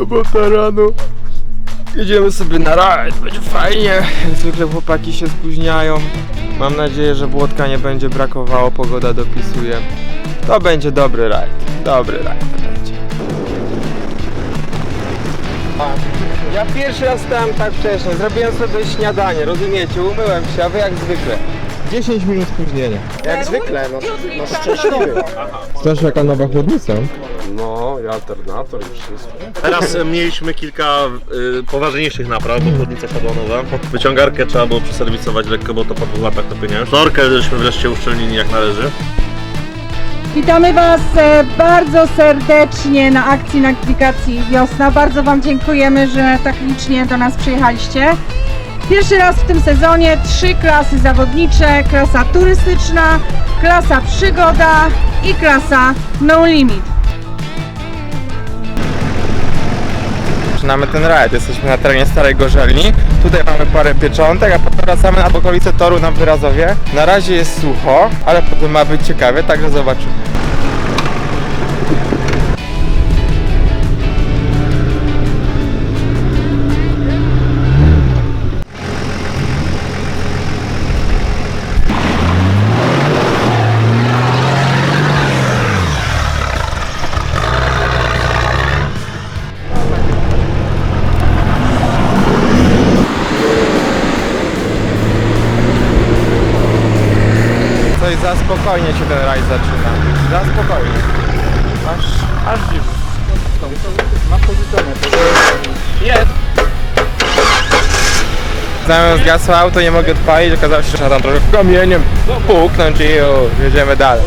Sobota rano. Jedziemy sobie na rajd, będzie fajnie. Zwykle chłopaki się spóźniają. Mam nadzieję, że błotka nie będzie brakowało, pogoda dopisuje. To będzie dobry rajd. Dobry rajd będzie. Ja pierwszy raz stałem tak wcześnie, zrobiłem sobie śniadanie, rozumiecie? Umyłem się, a wy jak zwykle. 10 minut spóźnienia. Jak zwykle, no, no szczęśliwy. Znasz jaka nowa chłodnica? No i alternator i wszystko. Teraz e, mieliśmy kilka y, poważniejszych napraw, bo chłodnica siadła nowa. Wyciągarkę trzeba było przeserwisować lekko, bo to po dwóch latach topienia już. Norkę żeśmy wreszcie uszczelnili jak należy. Witamy Was e, bardzo serdecznie na akcji na aplikacji Wiosna. Bardzo Wam dziękujemy, że tak licznie do nas przyjechaliście. Pierwszy raz w tym sezonie trzy klasy zawodnicze, klasa turystyczna, klasa przygoda i klasa no limit. Zaczynamy ten rajd. Jesteśmy na terenie Starej Gorzelni. Tutaj mamy parę pieczątek, a potem wracamy na okolice toru na Wyrazowie. Na razie jest sucho, ale potem ma być ciekawie, także zobaczymy. Coś za spokojnie się ten rajd zaczyna. Za spokojnie. Aż, aż dziwne. Ma pozytywne. Jest. Znając zgasło auto, nie mogę odpalić, okazało się, że trzeba tam trochę kamieniem puknąć i jedziemy dalej.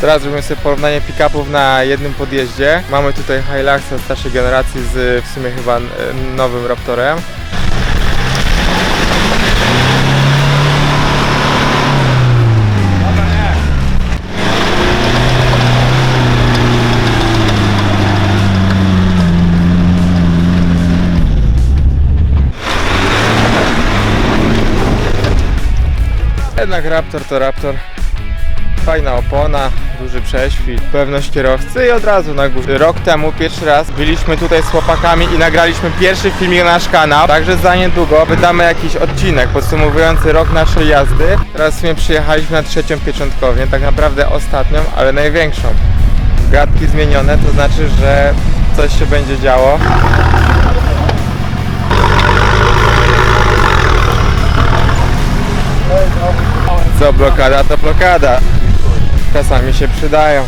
Teraz robimy sobie porównanie pick-upów na jednym podjeździe. Mamy tutaj Hiluxa starszej generacji z w sumie chyba nowym Raptorem. Jednak Raptor to Raptor. Fajna opona, duży prześwit, pewność kierowcy i od razu na górze. Rok temu pierwszy raz byliśmy tutaj z chłopakami i nagraliśmy pierwszy filmik na nasz kanał. Także za niedługo wydamy jakiś odcinek podsumowujący rok naszej jazdy. Teraz w przyjechaliśmy na trzecią pieczątkownię, tak naprawdę ostatnią, ale największą. Gadki zmienione, to znaczy, że coś się będzie działo. Blokada, to blokada. Czasami się przydają.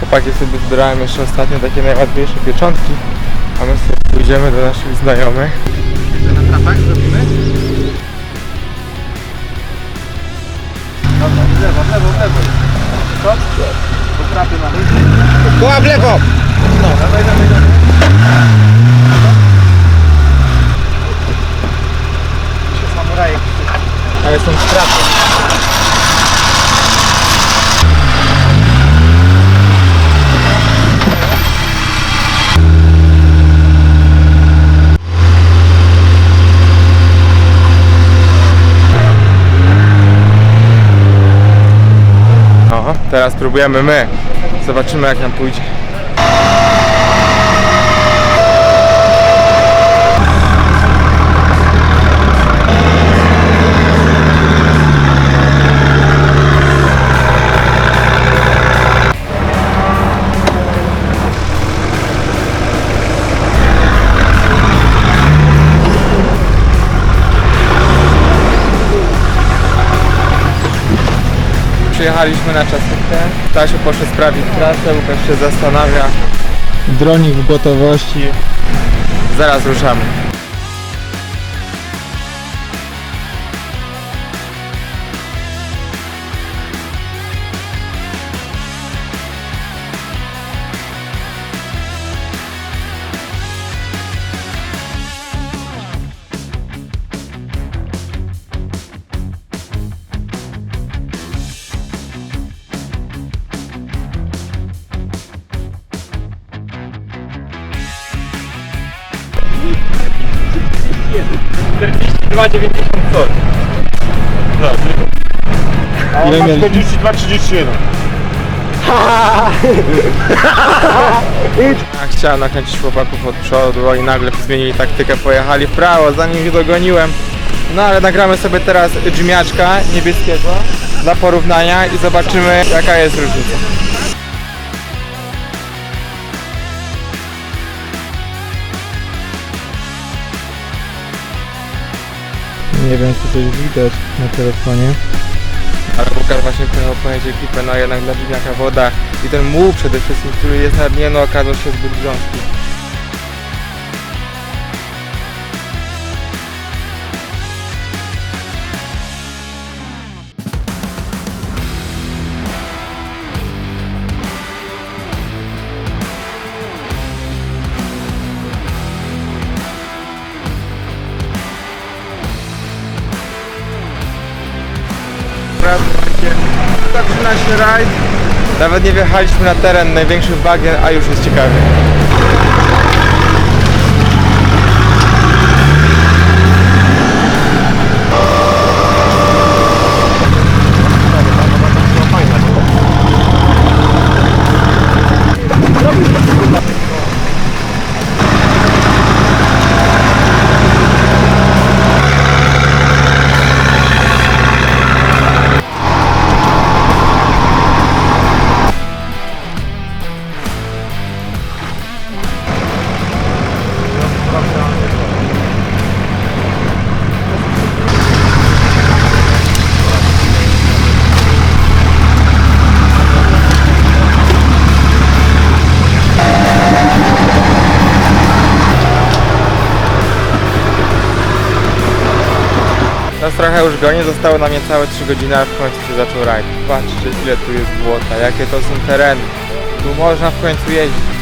Chłopaki sobie zbierałem jeszcze ostatnio takie najłatwiejsze pieczątki, a my sobie pójdziemy do naszych znajomych. Na trapach zrobimy? Dobra, w lewo, w lewo, w lewo. Stop, stop. Po trapie mamy. Koła w lewo! No, dawaj, dawaj, dawaj. Ale są straty. O, teraz próbujemy my. Zobaczymy jak nam pójdzie. Przyjechaliśmy na czasówkę. Stasiu poszedł sprawdzić trasę, Łukasz się zastanawia. Dronik w gotowości. Zaraz ruszamy. A Ile on ma mieli? 42-31. A chciałem nakręcić chłopaków od przodu, oni nagle zmienili taktykę, pojechali w prawo, zanim ich dogoniłem. No ale nagramy sobie teraz dżmiaczka niebieskiego dla porównania i zobaczymy jaka jest różnica. Nie wiem czy coś widać na telefonie. Ale Łukasz właśnie pojechał ponieść ekipę, no jednak dla dżmiaka woda i ten muł przede wszystkim, który jest na dnie, no okazał się zbyt grząski. Zaczyna się rajd. Nawet nie wjechaliśmy na teren największych bagien, a już jest ciekawie. Trochę już goni, zostało nam niecałe 3 godziny, a w końcu się zaczął rajd. Patrzcie ile tu jest błota, jakie to są tereny. Tu można w końcu jeździć.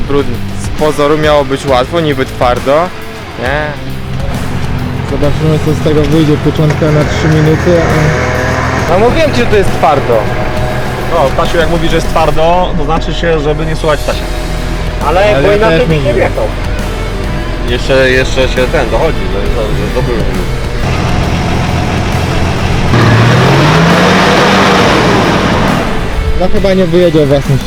Z pozoru miało być łatwo, niby twardo. Nie. Zobaczymy co z tego wyjdzie. Pieczątka na 3 minuty, a... No mówiłem ci, że to jest twardo. No, Stasiu jak mówi, że jest twardo, to znaczy się, żeby nie słuchać Stasia. Ale, Ale bo inaczej też mówię. nie wjechał. Jeszcze, jeszcze się ten dochodzi, że, że, że to był. No chyba nie wyjedzie o własnych.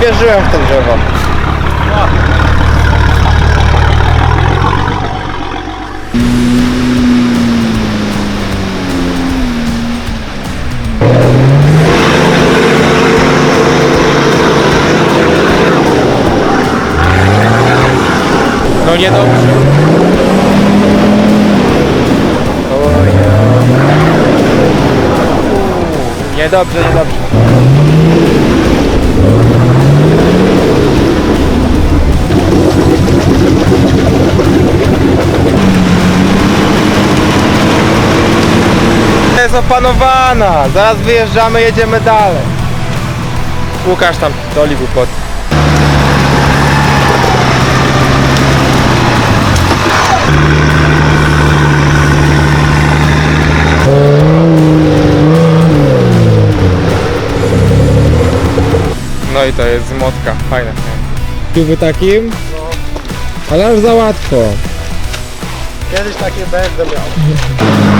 Wierzyłem w to drzewo. No niedobrze. Oj. Niedobrze, niedobrze. Jest opanowana! Zaraz wyjeżdżamy, jedziemy dalej. Łukasz tam doli głupoty. No i to jest zmotka, fajne. Byłby takim? Ale aż za łatwo. Kiedyś takie będę miał.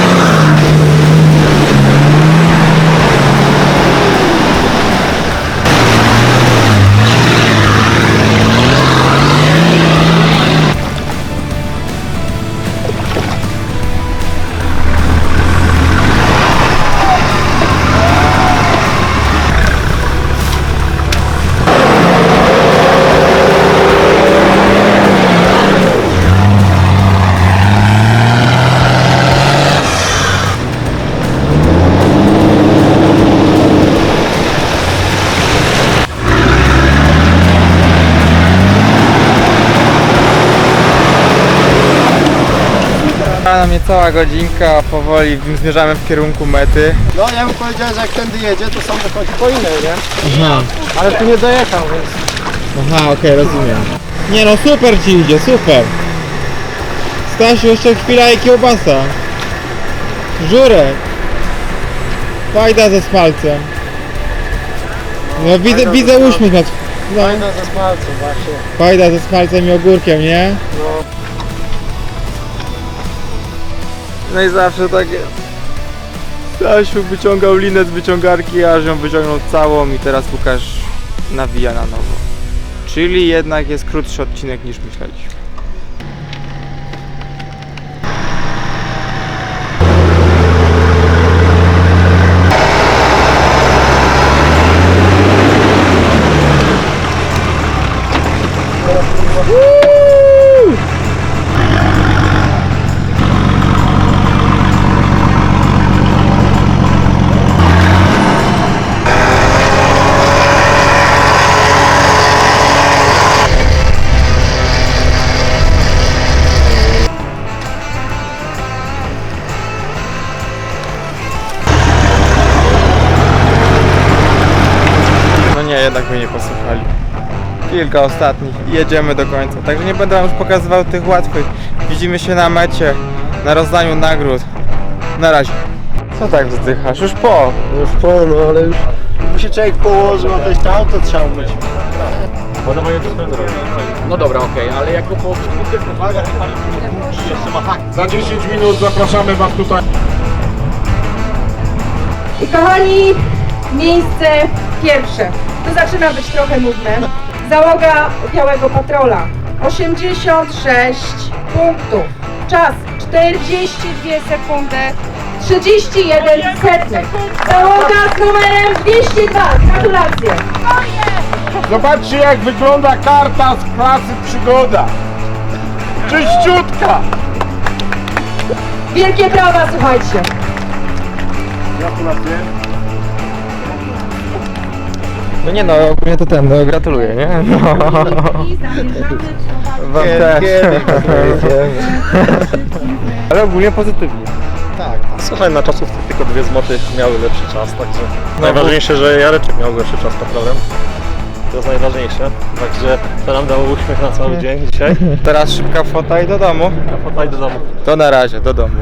Została nam niecała godzinka, powoli zmierzamy w kierunku mety. No ja bym powiedział, że jak tędy jedzie, to sam wychodzi po innej, nie? Aha, Ale tu nie dojechał, więc... aha, okej, rozumiem. Nie no, super ci idzie, super. Stasiu, jeszcze chwila i kiełbasa. Żurek. Fajda ze smalcem. No widzę, Fajda widzę smalcem. uśmiech nad... No, Fajna ze smalcem właśnie. fajda ze smalcem i ogórkiem, nie? No. No i zawsze tak jest. Stasiu wyciągał linę z wyciągarki, aż ją wyciągnął całą i teraz Łukasz nawija na nowo. Czyli jednak jest krótszy odcinek niż myśleliśmy. Kilka ostatnich i jedziemy do końca. Także nie będę wam już pokazywał tych łatwych. Widzimy się na mecie, na rozdaniu nagród. Na razie. Co tak wzdychasz? Już po. Już po, no ale już... By się człowiek położył, a też to auto trzeba myć. No dobra, okej, ale jako po Za 10 minut zapraszamy Was tutaj. I kochani, miejsce pierwsze. Tu zaczyna być trochę nudne. Załoga Białego Patrola. 86 punktów. Czas 42 sekundy. 31 setnych. Załoga z numerem 202. Gratulacje. Zobaczcie jak wygląda karta z klasy przygoda. Czyściutka. Wielkie brawa, słuchajcie. Gratulacje. No nie no, ogólnie to ten, no gratuluję, nie? No. Wam też. Ale ogólnie pozytywnie. Słuchaj, na czasówce tylko dwie zmoty miały lepszy czas, także najważniejsze, że Jareczek miał lepszy czas patrolem. To jest najważniejsze, także to nam dało uśmiech na cały dzień dzisiaj. Teraz szybka fota i do domu. A potaj do domu. To na razie, do domu.